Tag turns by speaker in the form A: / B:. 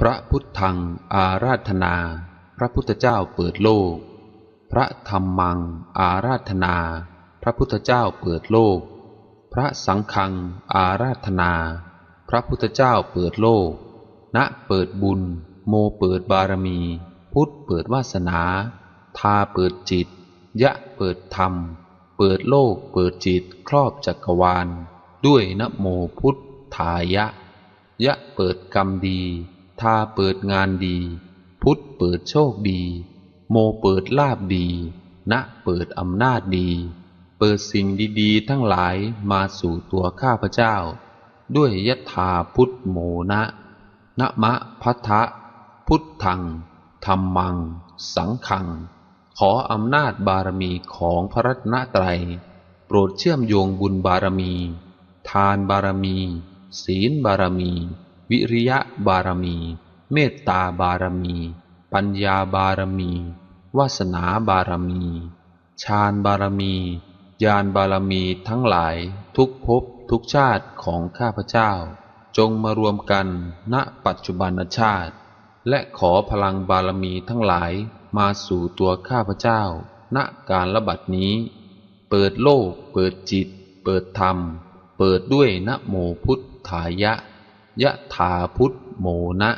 A: พระพุทธังอาราธนา พระพุทธเจ้าเปิดโลก พระธรรมังอาราธนา พระพุทธเจ้าเปิดโลก พระสังฆังอาราธนา พระพุทธเจ้าเปิดโลก ณเปิดบุญ โมเปิดบารมี พุทธเปิดวาสนา ทาเปิดจิต ยะเปิดธรรม เปิดโลกเปิดจิตครอบจักรวาล ด้วยนโมพุทธายะ ยะเปิดกรรมดี ทาเปิดงานดี พุทธเปิดโชคดี โมเปิดลาบดี ณเปิดอำนาจดี เปิดสิ่งดีๆ ทั้งหลายมาสู่ตัวข้าพเจ้า ด้วยยถาพุทธโมนะนะมะพัทธะพุทธังธรรมัง สังฆัง ขออำนาจบารมีของพระรัตนตรัย โปรดเชื่อมโยงบุญบารมี ทานบารมี ศีลบารมี วิริยะบารมี เมตตาบารมี ปัญญาบารมี วาสนาบารมีฌานบารมีญาณบารมีทั้งหลายทุกภพทุกชาติของข้าพเจ้า จงมารวมกันณปัจจุบันชาติ และขอพลังบารมีทั้งหลายมาสู่ตัวข้าพเจ้า ณการระบัดนี้ เปิดโลก เปิดจิต เปิดธรรม เปิดด้วยนะโมพุทธายะ ยะถาพุทธโมนะ